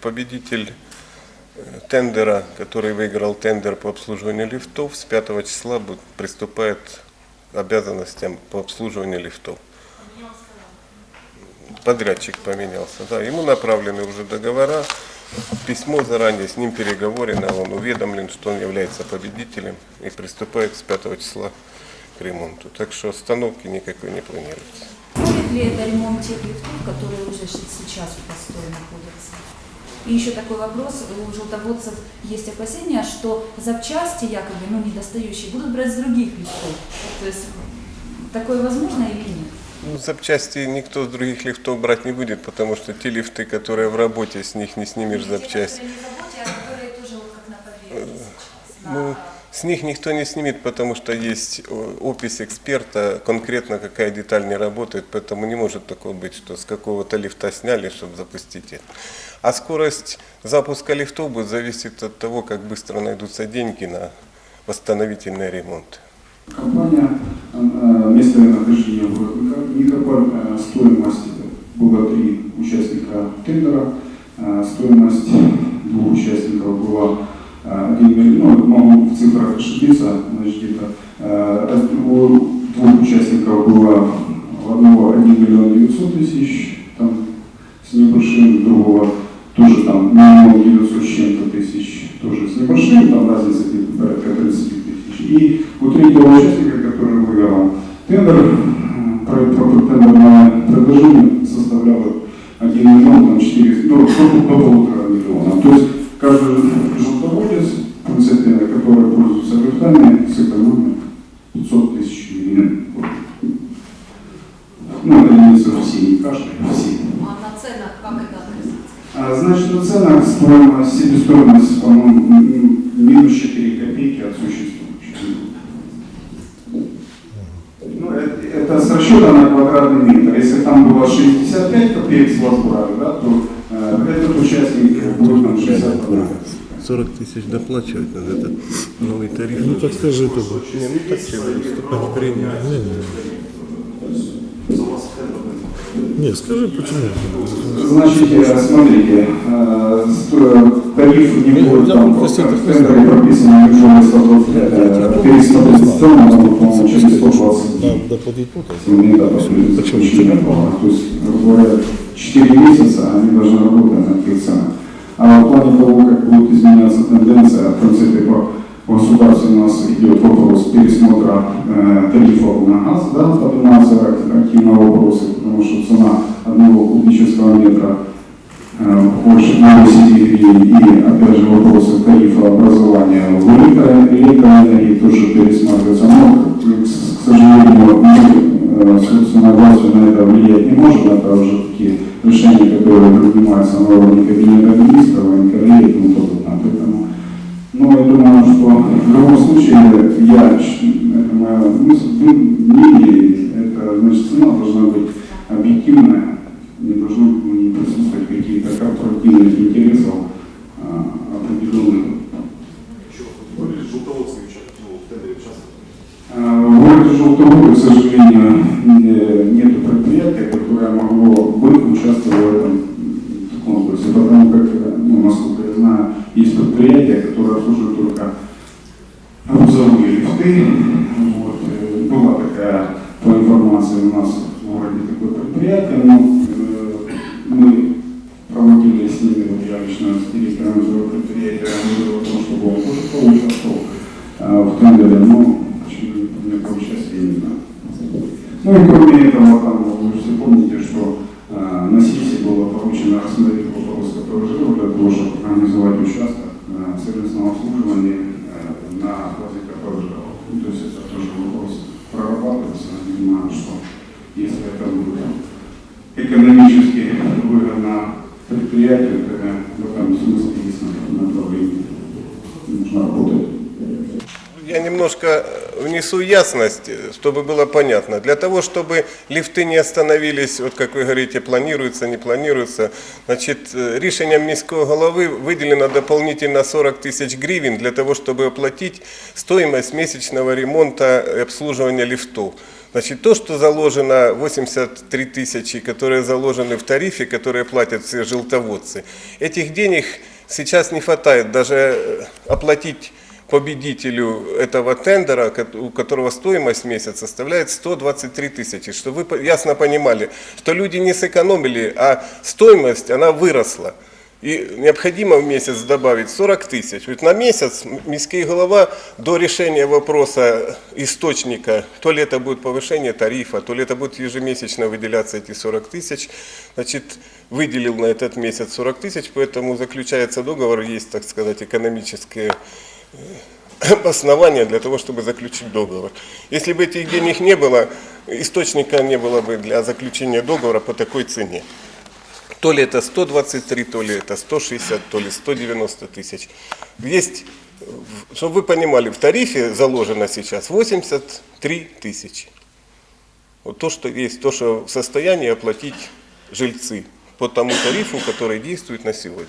победитель э, тендера, который выиграл тендер по обслуживанию лифтов, с 5 числа приступает к обязанностям по обслуживанию лифтов. Подрядчик поменялся, да, ему направлены уже договора, письмо заранее, с ним переговорено, он уведомлен, что он является победителем и приступает с 5 числа к ремонту. Так что остановки никакой не планируется. Будет ли это ремонт тех лифтов, которые уже сейчас в постой находятся? И еще такой вопрос. У желтоводцев есть опасения, что запчасти якобы, ну, недостающие, будут брать с других лифтов. То есть такое возможно или нет? Ну, запчасти никто с других лифтов брать не будет, потому что те лифты, которые в работе, с них не снимешь запчасти. Ну, с них никто не снимет, потому что есть о, опись эксперта, конкретно какая деталь не работает, поэтому не может такого быть, что с какого-то лифта сняли, чтобы запустить это. А скорость запуска лифтов будет зависеть от того, как быстро найдутся деньги на восстановительный ремонт. Компания, э, место нахождения в Никополь, э, стоимость было три участника тендера, э, стоимость двух участников была э, 1 миллион, ну, могу в цифрах ошибиться, значит, где-то э, у двух участников было у одного 1 миллион 900 тысяч, там, с небольшим, другого тоже там миллион 900 с чем-то тысяч, тоже с небольшим, там разница где-то порядка 30 тысяч. И у третьего участника, который выиграл тендер, тендерное предложение составляло 1 миллион там, 4, ну, до полутора миллиона. То есть каждый желтоводец, в принципе, который пользуется лифтами, сэкономит 500 тысяч гривен. Ну, это не все, не каждый, а все. А на ценах как это отразится? А, Значит, на ценах стоимость, себестоимость, по-моему, минус 4 копейки от существующей. Ну, это, это с расчета на квадратный метр. Если там было 65 копеек с вас брали, да, то э, этот участник будет там 60 квадратов. 40 тысяч доплачивать надо, это новый тариф. Ну так скажи это. Не, ну так себе, принято. Не, не, не. Скажи почему. Значит, э, смотрите, э, тариф не будет там, в тендере прописано бюджетный статут, э, переэксплуатационного, по-моему, через 120 дней. Надо подъепутать. Ну, да, почему? То есть, грубо говоря, 4 месяца они должны работать на таких ценах. А в плане того, как будет изменяться тенденция, в принципе, по государству у нас идет вопрос пересмотра э, тарифов на газ, да, поднимается активно вопросы, потому что цена одного кубического метра э, больше на 10 гривен, и опять же вопросы тарифа образования в электро- электроэнергии тоже пересматриваются. Но, к, к сожалению, мы, собственно, властью на это влиять не можем, это уже такие решения, которые принимаются на уровне кабинета министров, НКРЕ и тому подобное. Поэтому, ну, я думаю, что в любом случае, я, это моя мысль, ну, мнение, это, значит, цена должна быть объективная, не должно не присутствовать какие-то корпоративных интересов а, определенных. Желтоводье, к сожалению, нет предприятия, которое могло бы участвовать в этом конкурсе, потому как, ну, насколько я знаю, есть предприятия, которые обслуживают только грузовые лифты. Вот. э, Была такая, по информации, у нас в городе такое предприятие, но э, мы проводили с ними, вот я лично с директором этого предприятия, о том, чтобы он тоже поучаствовал а, в тендере, но почему не поучаствовал, я не знаю. Ну и кроме этого, там, вы все помните, что а, на сессии было поручено рассмотреть вопрос, который жил для того, чтобы организовать участок а, сервисного обслуживания а, на базе КПЖ. Ну, то есть это тоже вопрос прорабатывается. Я понимаю, что если это будет экономически выгодно предприятию, то в этом смысле есть направление. Нужно работать. Я немножко внесу ясность, чтобы было понятно. Для того, чтобы лифты не остановились, вот как вы говорите, планируется, не планируется, значит, рішенням міського голови выделено дополнительно 40 тысяч гривен для того, чтобы оплатить стоимость месячного ремонта и обслуживания лифтов. Значит, то, что заложено 83 тысячи, которые заложены в тарифе, которые платят все желтоводцы, этих денег сейчас не хватает даже э, оплатить победителю этого тендера, у которого стоимость в месяц составляет 123 тысячи. Чтобы вы ясно понимали, что люди не сэкономили, а стоимость, она выросла. И необходимо в месяц добавить 40 тысяч. Вот на месяц міський голова до решения вопроса источника, то ли это будет повышение тарифа, то ли это будет ежемесячно выделяться эти 40 тысяч, значит, выделил на этот месяц 40 тысяч, поэтому заключается договор, есть, так сказать, экономические основания для того, чтобы заключить договор. Если бы этих денег не было, источника не было бы для заключения договора по такой цене. То ли это 123, то ли это 160, то ли 190 тысяч. Есть, чтобы вы понимали, в тарифе заложено сейчас 83 тысячи. Вот то, что есть, то, что в состоянии оплатить жильцы по тому тарифу, который действует на сегодня.